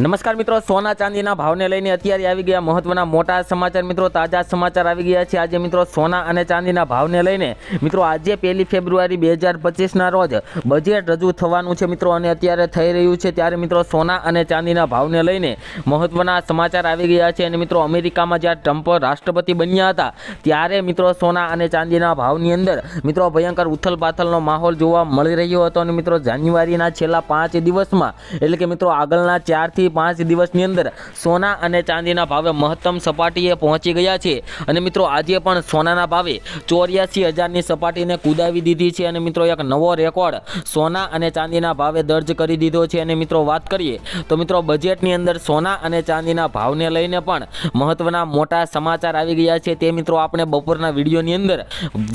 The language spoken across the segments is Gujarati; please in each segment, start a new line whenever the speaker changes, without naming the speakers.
નમસ્કાર મિત્રો, સોના ચાંદીના ભાવને લઈને અત્યારે આવી ગયા મહત્વના મોટા સમાચાર. મિત્રો, તાજા સમાચાર આવી ગયા છે. આજે મિત્રો, સોના અને ચાંદીના ભાવને લઈને મિત્રો, આજે પહેલી ફેબ્રુઆરી બે હજાર પચીસના રોજ બજેટ રજૂ થવાનું છે મિત્રો, અને અત્યારે થઈ રહ્યું છે. ત્યારે મિત્રો, સોના અને ચાંદીના ભાવને લઈને મહત્વના સમાચાર આવી ગયા છે. અને મિત્રો, અમેરિકામાં જ્યારે ટ્રમ્પ રાષ્ટ્રપતિ બન્યા હતા, ત્યારે મિત્રો, સોના અને ચાંદીના ભાવની અંદર મિત્રો, ભયંકર ઉથલપાથલનો માહોલ જોવા મળી રહ્યો હતો. અને મિત્રો, જાન્યુઆરીના છેલ્લા પાંચ દિવસમાં, એટલે કે મિત્રો, આગળના ચારથી પાંચ દિવસની અંદર સોના અને ચાંદીના ભાવે મહત્તમ સપાટીએ પહોંચી ગયા છે. અને મિત્રો, આજે પણ સોનાના ભાવે ચોર્યાસી હજારની સપાટીને કુદાવી દીધી છે. અને મિત્રો, એક નવો રેકોર્ડ સોના અને ચાંદીના ભાવે દર્જ કરી દીધો છે. અને મિત્રો, વાત કરીએ તો મિત્રો, બજેટની અંદર સોના અને ચાંદીના ભાવને લઈને પણ મહત્વના મોટા સમાચાર આવી ગયા છે. તે મિત્રો, આપણે બપોરના વિડીયોની અંદર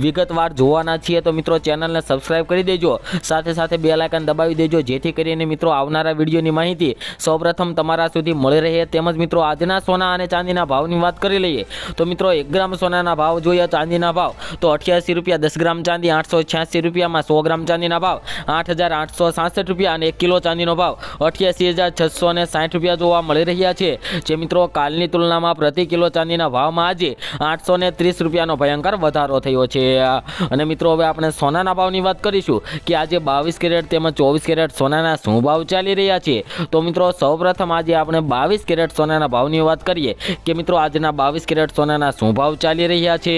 વિગતવાર જોવાના છીએ. તો મિત્રો, ચેનલને સબસ્ક્રાઇબ કરી દેજો. સાથે સાથે બે લાયકન દબાવી દેજો. જેથી કરીને મિત્રો, આવનારા વિડીયોની માહિતી સૌપ્રથમ તમારા સુધી મળી રહે તેમજ મિત્રો આજના સોના અને ચાંદીના ભાવની વાત કરી લઈએ તો મિત્રો એક ગ્રામ સોનાના ભાવ જોઈએ ચાંદીના ભાવ તો અઠ્યાસી રૂપિયા દસ ગ્રામ ચાંદી, આઠસો છ્યાસી રૂપિયામાં સો ગ્રામ ચાંદીના ભાવ, આઠ હજાર આઠસો સાસઠ રૂપિયા અને એક કિલો ચાંદીનો ભાવ, અઠ્યાસી હજાર છસો ને સાઠ રૂપિયા જોવા મળી રહ્યા છે. જે મિત્રો કાલની તુલનામાં પ્રતિ કિલો ચાંદીના ભાવમાં આજે આઠસો ત્રીસ રૂપિયાનો ભયંકર વધારો થયો છે. અને મિત્રો હવે આપણે સોનાના ભાવની વાત કરીશું કે આજે બાવીસ કેરેટ તેમજ ચોવીસ કેરેટ સોનાના શું ભાવ ચાલી રહ્યા છે? તો મિત્રો સૌપ્રથમ આજે આપણે બાવીસ કેરેટ સોનાના ભાવની વાત કરીએ કે મિત્રો આજના બાવીસ કેરેટ સોનાના શું ભાવ ચાલી રહ્યા છે?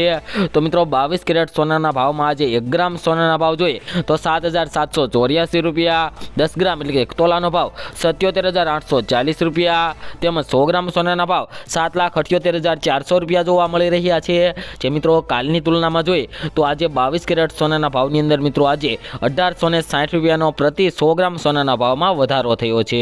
તો મિત્રો બાવીસ કેરેટ સોનાના ભાવમાં આજે એક ગ્રામ સોનાના ભાવ જોઈએ તો સાત હજાર સાતસો ચોર્યાસી રૂપિયા, દસ ગ્રામ એટલે કે એક તોલાનો ભાવ સત્યોતેર હજાર આઠસો ચાલીસ રૂપિયા, તેમજ સો ગ્રામ સોનાના ભાવ સાત લાખ અઠ્યોતેર હજાર ચારસો રૂપિયા જોવા મળી રહ્યા છે. જે મિત્રો કાલની તુલનામાં જોઈએ તો આજે બાવીસ કેરેટ સોનાના ભાવની અંદર મિત્રો આજે અઢારસો ને સાઠ રૂપિયાનો પ્રતિ સો ગ્રામ સોનાના ભાવમાં વધારો થયો છે.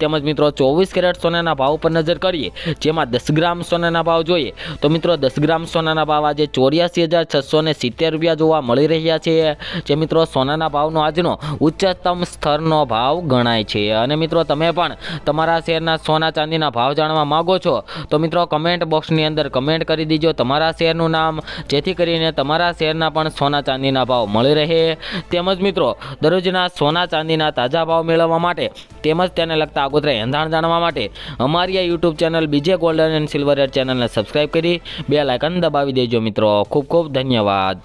તેમજ મિત્રો, ચોવીસ કેરેટ સોનાના ભાવ પર નજર કરીએ, જેમાં દસ ગ્રામ સોનાના ભાવ જોઈએ. તો મિત્રો, દસ ગ્રામ સોનાના ભાવ આજે ચોર્યાસી હજાર છસો સિત્તેર રૂપિયા જોવા મળી રહ્યા છે. જે મિત્રો, સોનાના ભાવનો આજનો ઉચ્ચતમ સ્તરનો ભાવ ગણાય છે. અને મિત્રો, તમે પણ તમારા શહેરના સોના ચાંદીના ભાવ જાણવા માગો છો, તો મિત્રો, કમેન્ટ બોક્સની અંદર કમેન્ટ કરી દીજો. તમારા શહેરનું નામ, જેથી કરીને તમારા શહેરના પણ સોના ચાંદીના ભાવ મળી રહે. તેમજ મિત્રો, દરરોજના સોના ચાંદીના તાજા ભાવ મેળવવા માટે તેમજ તેને લગતા આગોતરા એંધાણ જાણવા માટે અમારી આ YouTube channel B J golden and silver ચેનલને સબસ્ક્રાઈબ કરી બે લાઇકન દબાવી દેજો મિત્રો. ખૂબ ખૂબ ધન્યવાદ.